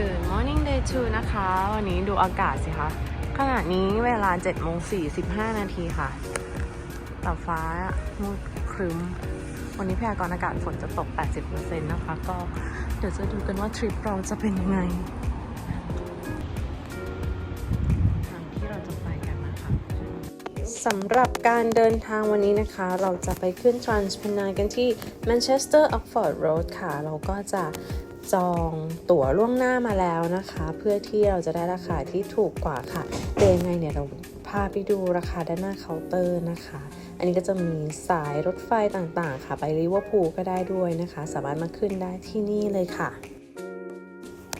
Good morning day two นะคะ วันนี้ดูอากาศสิคะ ขณะนี้เวลา7โมง45 นาทีค่ะแต่ฟ้ามืดครึ้ม วันนี้พยากรณ์อากาศฝนจะตก 80%นะคะ ก็เดี๋ยวจะดูกันว่าทริปเราจะเป็นยังไงทางที่เราจะไปกันนะคะสำหรับการเดินทางวันนี้นะคะ เราจะไปขึ้น Transpennine กันที่ Manchester Oxford Road ค่ะ เราก็จะ จองตั๋วล่วงหน้ามาแล้วนะคะ เพื่อที่เราจะได้ราคาที่ถูกกว่าค่ะเดินยังไงเนี่ยเราพาไปดูราคาด้านหน้าเคาน์เตอร์นะคะ อันนี้ก็จะมีสายรถไฟต่างๆ ค่ะ ไปลิเวอร์พูลก็ได้ด้วยนะคะ สามารถมาขึ้นได้ที่นี่เลยค่ะ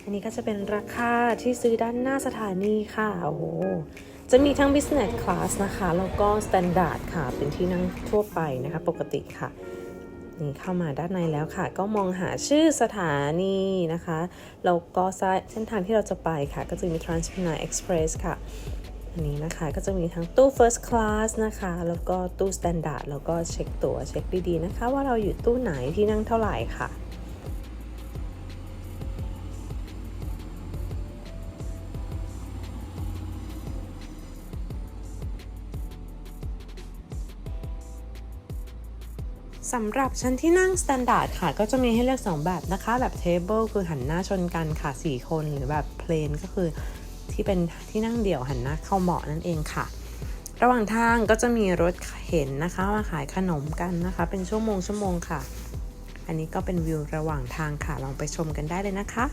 อันนี้ก็จะเป็นราคาที่ซื้อด้านหน้าสถานีค่ะโอ้โหจะมีทั้ง business class นะคะ แล้วก็ standard ค่ะ เป็นที่นั่งทั่วไปนะคะ ปกติค่ะ นี่เข้ามาด้านในแล้วค่ะ ก็มองหาชื่อสถานีนะคะแล้วก็เส้นทางที่เราจะไปค่ะ ก็จะมี Transpennine Express ค่ะอันนี้นะคะก็จะมีทั้งตู้ first class นะคะ แล้วก็ตู้ standard แล้วก็เช็คตั๋วเช็คดีๆนะคะ ว่าเราอยู่ตู้ไหนที่นั่งเท่าไหร่ค่ะ สำหรับชั้นที่นั่ง Standard ค่ะ ก็จะมีให้เลือก 2 แบบนะคะ แบบ Table คือหันหน้าชนกันค่ะ 4 คน หรือแบบ Plain ก็คือที่เป็นที่นั่งเดี่ยวหันหน้าเข้าเบาะนั่นเองค่ะ ระหว่างทางก็จะมีรถเข็นนะคะมาขายขนมกันนะคะ เป็นชั่วโมงชั่วโมงค่ะ อันนี้ก็เป็นวิวระหว่างทางค่ะ ลองไปชมกันได้เลยนะคะ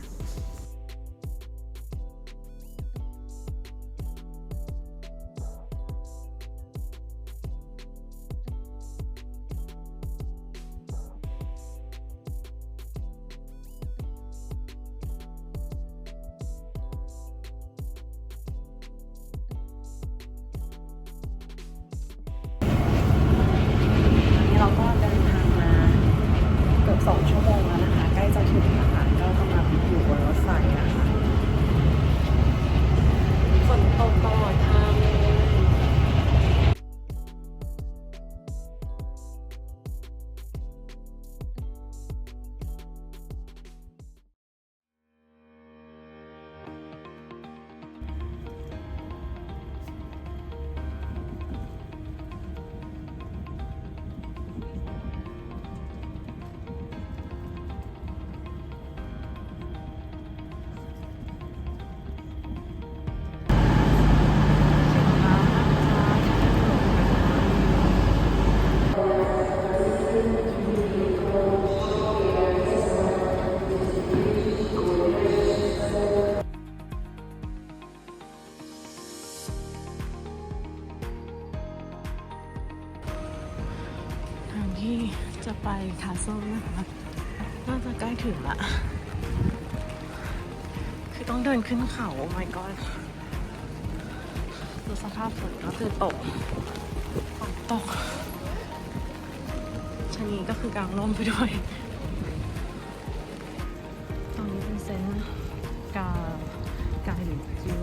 ขึ้นเขาโอ้ my god ดูสภาพฝนก็คือตกฝนตกชนีก็คือกลางร่มไปด้วย ตรงนี้เป็นเซนต์กากาลิจิว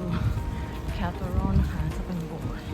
แคทเธอรนะคะ จะเป็นโบสถ์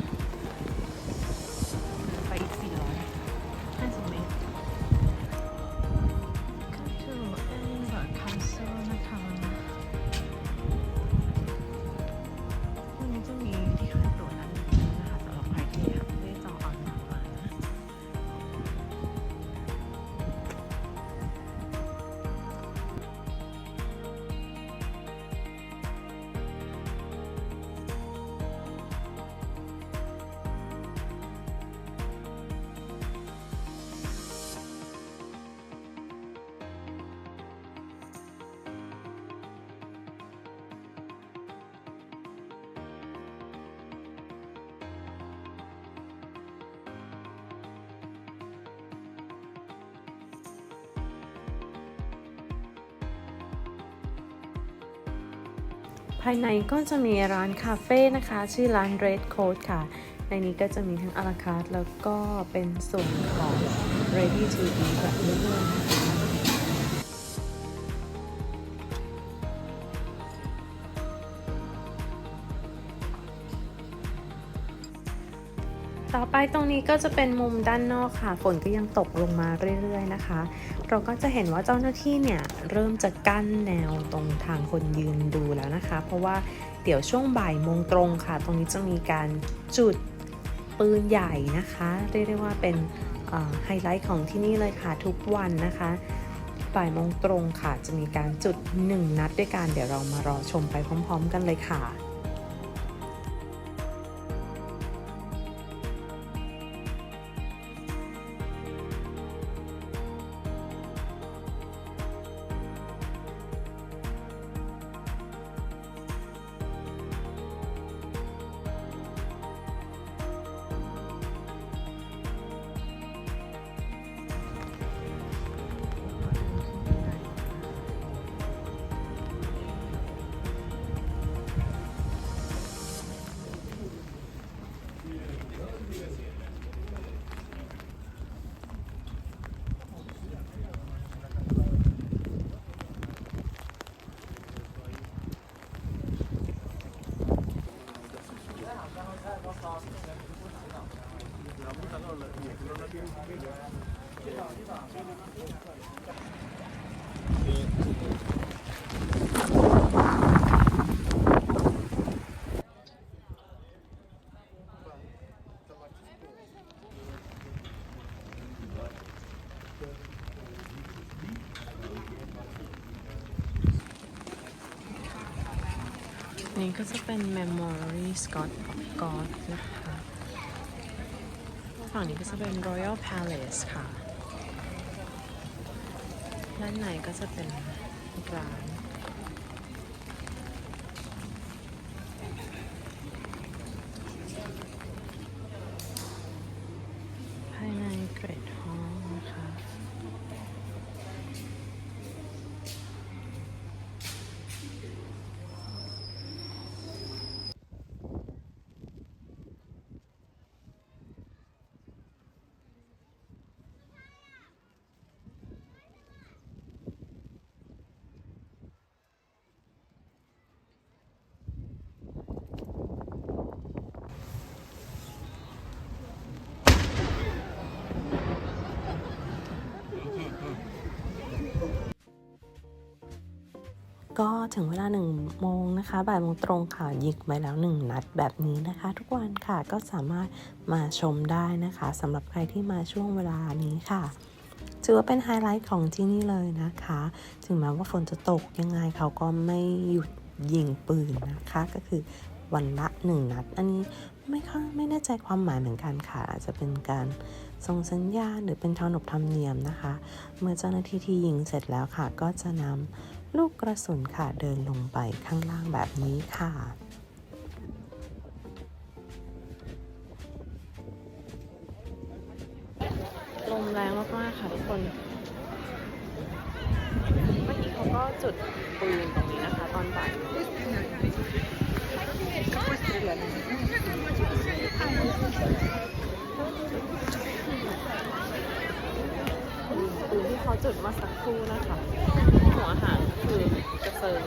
ภายในก็จะมีร้านคาเฟ่นะคะ ชื่อร้าน Red Coat ค่ะ ในนี้ก็จะมีทั้งอาราคาร์ทแล้วก็เป็นส่วนของ ready to eat แบบเรื่อยๆ ไปตรงนี้ก็จะเป็นมุมด้านนอกค่ะ ฝนก็ยังตกลงมาเรื่อยๆนะคะ เราก็จะเห็นว่าเจ้าหน้าที่เนี่ยเริ่มจะกั้นแนวตรงทางคนยืนดูแล้วนะคะ เพราะว่าเดี๋ยวช่วงบ่ายโมงตรงค่ะ ตรงนี้จะมีการจุดปืนใหญ่นะคะเรียกได้ว่าเป็นไฮไลท์ของที่นี่เลยค่ะทุกวันนะคะบ่ายโมงตรงค่ะ จะมีการจุด 1 นัดด้วยกันเดี๋ยวเรามารอชมไปพร้อม ๆ กันเลยค่ะ นี้ก็จะเป็น Memory Scott God นะคะฝั่งนี้ก็จะเป็น Royal Palace ค่ะ ด้านในก็จะเป็นร้าน ภายใน Great Hall นะคะ ก็ถึงเวลา1โมงนะคะบ่ายโมงตรงค่ะยิกไปแล้ว 1 นัดแบบนี้นะคะ ทุกวันค่ะก็สามารถมาชมได้นะคะสำหรับใครที่มาช่วงเวลานี้ค่ะถือว่าเป็นไฮไลท์ของที่นี่เลยนะคะ ถึงแม้ว่าฝนจะตกยังไงเขาก็ไม่หยุดยิงปืนนะคะ ก็คือวันละ 1 นัด อันนี้ไม่ค่อยไม่แน่ใจความหมายเหมือนกันค่ะ อาจจะเป็นการส่งสัญญาณหรือเป็นทานบธรรมเนียมนะคะ เมื่อเจ้าหน้าที่ที่ยิงเสร็จแล้วค่ะ ก็จะนำ ลูกกระสุนค่ะเดินลงไปข้างล่างแบบนี้ค่ะ ลมแรงมากๆค่ะทุกคน เมื่อกี้เขาก็จุดปืนตรงนี้นะคะ ตอนบ่ายปืนที่เขาจุดมาสักครู่นะคะ หัวหางคือกระเซิง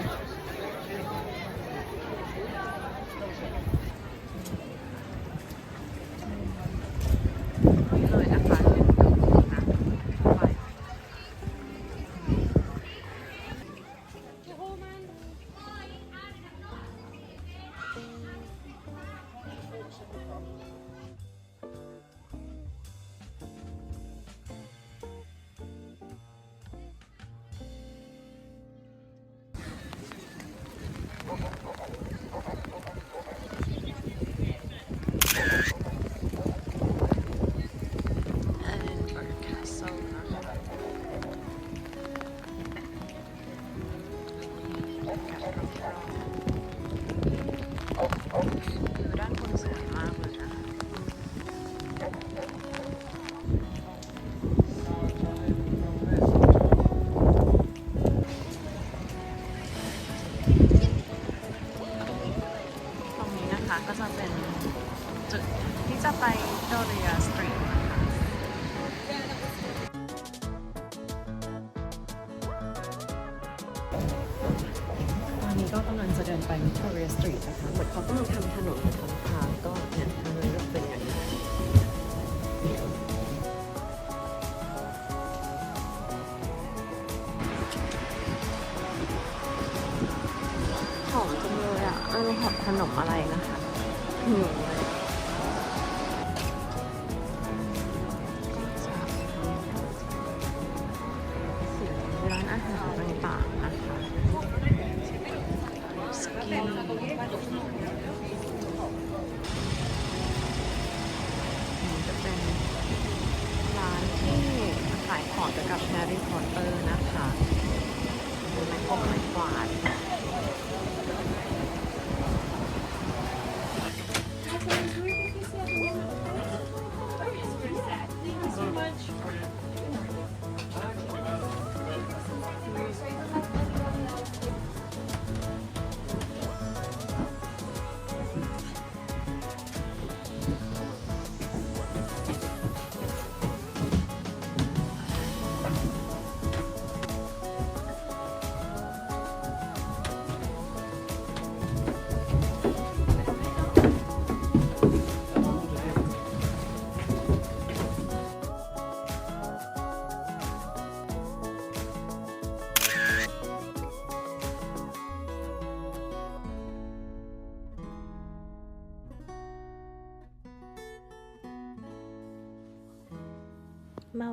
ไม่รู้ขนมอะไรนะคะหิวเลย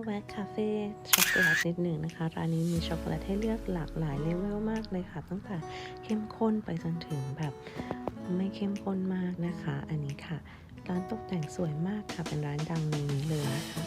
แวะคาเฟ่ช็อกโกแลตนิดหนึ่งนะคะ ร้านนี้มีช็อกโกแลตให้เลือกหลากหลายเลเวลมากเลยค่ะ ตั้งแต่เข้มข้นไปจนถึงแบบไม่เข้มข้นมากนะคะ อันนี้ค่ะ ร้านตกแต่งสวยมากค่ะ เป็นร้านดังในนี้เลยนะคะ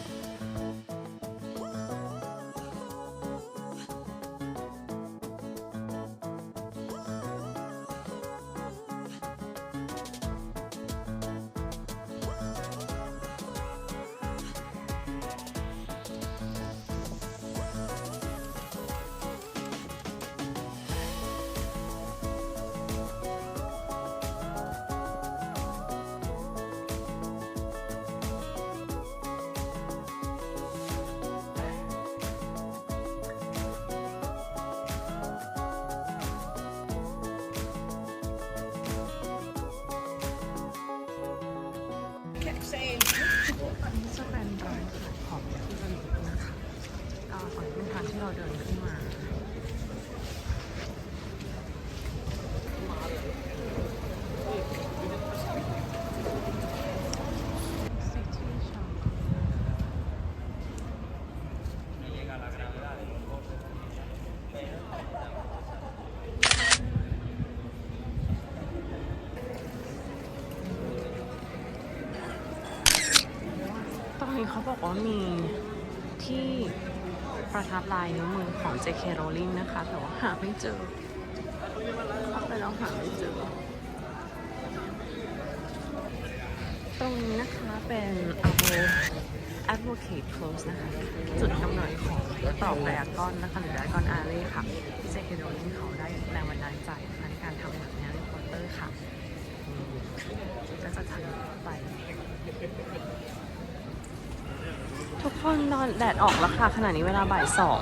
รงนี้เขาบอกว่ามีที่ประทับลายนิ้วมือของ J.K. Rowling นะคะ แต่ว่าหาไม่เจอเข้าไปแล้วหาไม่เจอ ตรงนี้นะคะเป็น Advocate Close นะคะ จุดกำเนิดของต่อไดอากอนนะคะหรือไดอากอนอารีค่ะที่ J.K. Rowling เขาได้แรงบันดาลใจในการทำหนังแฮร์รี่พอตเตอร์ค่ะ ก็จะทะลุไป ทุกคนนอนแดดออกแล้วค่ะขณะนี้เวลาบ่ายสอง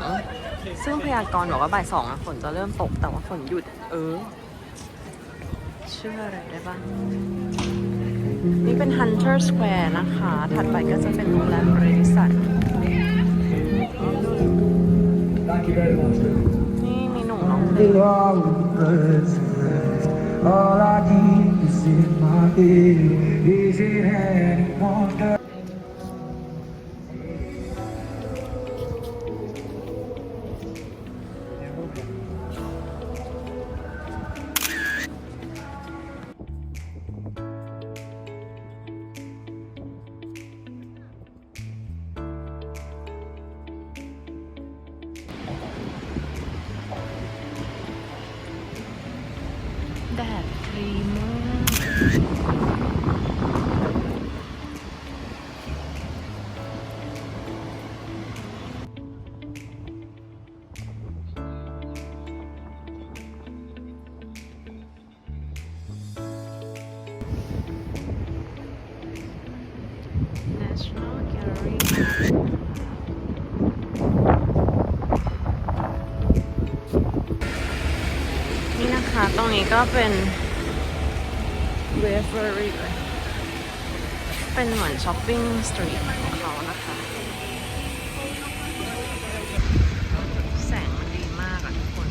ซึ่งพยากรณ์บอกว่าบ่ายสองฝนจะเริ่มตกแต่ว่าฝนหยุด เออ เชื่ออะไรได้บ้าง นี่เป็น Hunter Square นะคะ ถัดไปก็จะเป็นโรงแรมบริษัทนี่มีหนุ่มร้องเพลง all I need is in my bed. Is it any wonder? นี่นะคะ ตรงนี้ก็เป็นเวฟเวอรี่เป็นเหมือนช้อปปิ้งสตรีทของเขานะคะ แสงมันดีมากอะทุกคน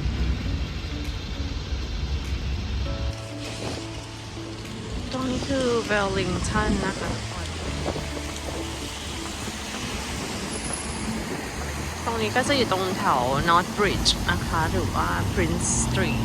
ตรงนี้คือเวลลิงตันนะคะ ตรงนี้ก็จะอยู่ตรงแถว North Bridge นะคะ หรือว่า Prince Street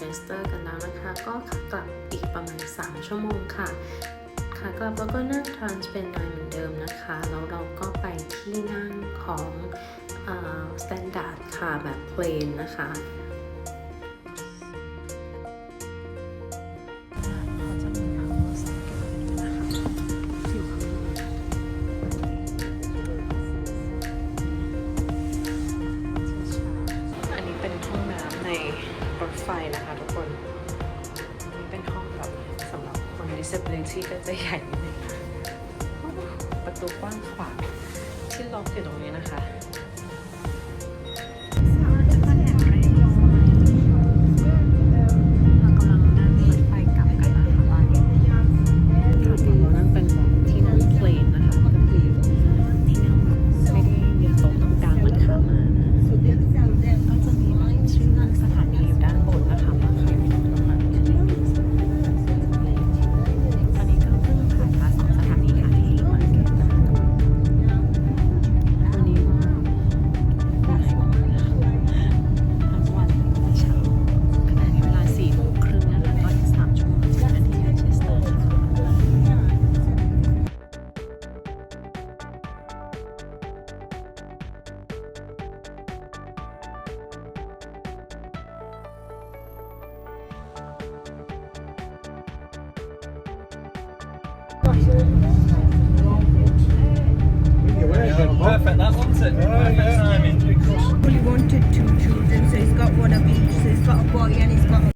เสเตอร์กันแล้วนะคะ ก็ขักลับอีกประมาณ 3 ชั่วโมงค่ะขากลับเราก็นั่งทรานสเปนไลน์เหมือนเดิมนะคะ แล้วเราก็ไปที่นั่งของสแตนดาร์ดค่ะแบบเพลนนะคะ ประตูกว้างขวางที่ล็อกอยู่ตรงนี้นะคะ